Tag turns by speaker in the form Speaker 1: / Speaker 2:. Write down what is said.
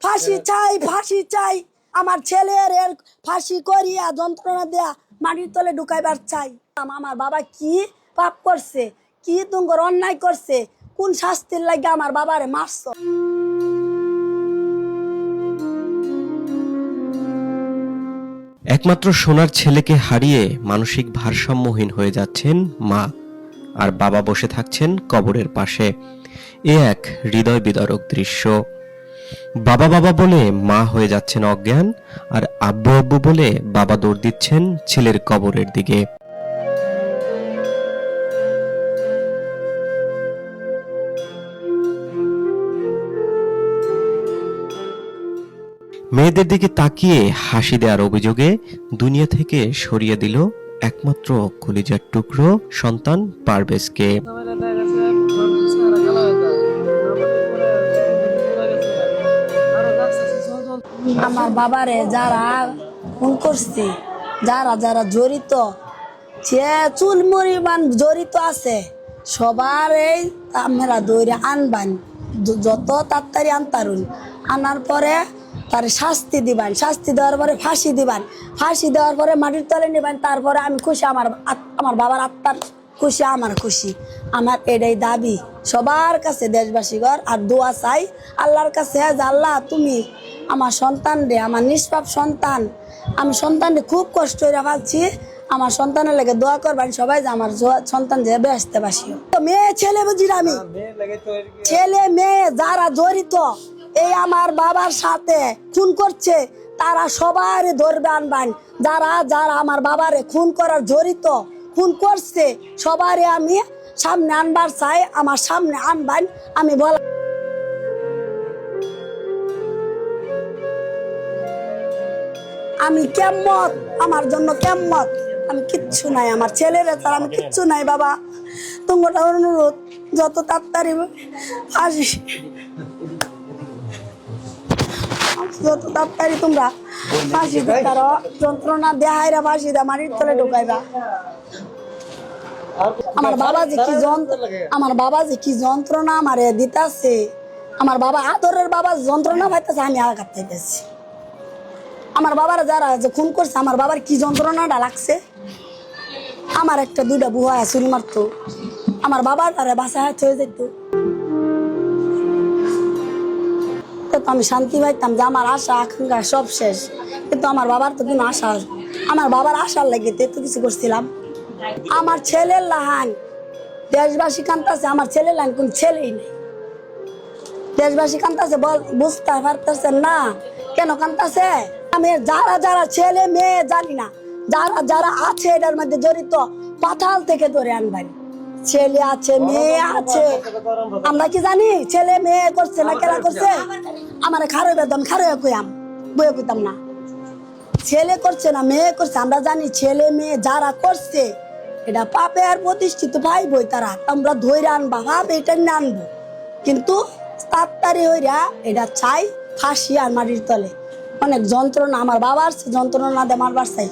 Speaker 1: ফাঁসি চাই ফাঁসি চাই। আমার ছেলের এর ফাঁসি করিয়া যন্ত্রণা দেয়া মাটির তলে ঢুকাইবার চাই। আমার বাবা কি পাপ করছে কি তুঙ্গর অন্যায় করছে কোন শাস্তির লাগে আমার বাবারে মারছ?
Speaker 2: একমাত্র সোনার ছেলেকে হারিয়ে মানসিক ভারসাম্যহীন হয়ে যাচ্ছেন মা আর বাবা বসে থাকছেন কবরের পাশে। এ এক হৃদয় বিদারক দৃশ্য। বাবা বাবা বলে মা হয়ে যাচ্ছেন অজ্ঞান, আর আব্বু আব্বু বলে বাবা দৌড় দিচ্ছেন ছেলের কবরের দিকে। মেয়েদের দিকে তাকিয়ে হাসি দেওয়ার অভিযোগে দুনিয়া থেকে সরিয়ে দিল একমাত্র কলিজার টুকরো সন্তান পারভেজকে।
Speaker 1: আমার বাবারে যারা খুন করছে, যারা যারা জড়িত, যে চুল মরিমাণ জড়িত আছে, সবার এই আমরা দৌড়ে আনবান যত তাড়াতাড়ি আনতারুন। আনার পরে তার শাস্তি দিবান, শাস্তি দেওয়ার পরে ফাঁসি দিবান। ফাঁসি দেওয়ার পরে মাটির তলে নিবান, তারপরে আমি খুশি, আমার আমার বাবার আত্মার খুশি, আমার খুশি। আমার এটাই দাবি। সবার কাছে দেশবাসীগর আর দোয়া চাই আল্লাহর কাছে যে আল্লাহ, তুমি আমার সন্তান রে, আমার নিষ্পাপ সন্তান। আমি সন্তানকে খুব কষ্ট করে পাচ্ছি আমার সন্তানের লেগে দোয়া করবেন সবাই যে আমার সন্তান যে বেসতে বাসিও তো মেয়ে, ছেলে বুঝি আমি? ছেলে, মেয়ে, যারা জড়িত, এই আমার বাবার সাথে খুন করছে, তারা সবার ধরবে আনবান। যারা যারা আমার বাবারে খুন করার জড়িত, খুন করছে সবারই আমি সামনে আনবার চাই আমার সামনে আনবান আমি বল আমি কেমত আমার জন্য কেমত আমি কিচ্ছু নাই আমার ছেলের তার আমি কিচ্ছু নাই বাবা। তোমার অনুরোধ যত তাড়াতাড়ি আসি। যত তাড়াতাড়ি তোমরা ফাঁসি দিতার যন্ত্রণা দেহাইরা ফাঁসি দা মাটির তলে ঢুকাইবা। আমার বাবা যে কি যন্ত্র আমার বাবা যে কি যন্ত্রণা আমারে দিতাছে, আমার বাবা আদরের বাবা যন্ত্রণা পাইতেছে, আমি আঘাত পাইতেছি। আমার বাবার যারা যে খুন করছে, আমার বাবার কি যন্ত্রণাটা লাগছে? আমার একটা দুইটা বুয়া চুরি মারতো। আমার বাবার তারা বাসা হাত হয়ে যেত তো আমি শান্তি পাইতাম যে আমার আশা, আকাঙ্ক্ষা সব শেষ। কিন্তু আমার বাবার তো কোনো আশা আমার বাবার আশার লাগে তো কিছু করছিলাম। আমার ছেলের লাহান। দেশবাসী কান্তাছে আমার ছেলের লাহান, কোন ছেলেই নেই। দেশবাসী কান্তাছে বুঝতে পারতেছে না। কেন কান্তাছে আমি যারা যারা ছেলে মেয়ে জানি না, যারা যারা আছে এটার মধ্যে জড়িত, পাতাল থেকে ধরে আনবেন। ছেলে আছে, মেয়ে আছে। আমরা কি জানি, ছেলে মেয়ে করছে না কেনা করছে? আমার খারো বেদম, খারো কইয়াম বয়ে কইতাম না। ছেলে করছে না, মেয়ে করছে, আমরা জানি ছেলে মেয়ে যারা করছে এটা পাপে আর প্রতিষ্ঠিত ভাই বই তারা। আমরা ধৈর্য আনবা, ভাব এটা নিয়ে আনব। কিন্তু তাড়াতাড়ি হইরা এটা চাই ফাঁসি আর মাটির তলে। অনেক যন্ত্রণা আমার বাবার যন্ত্রণা দে মারবার চাই।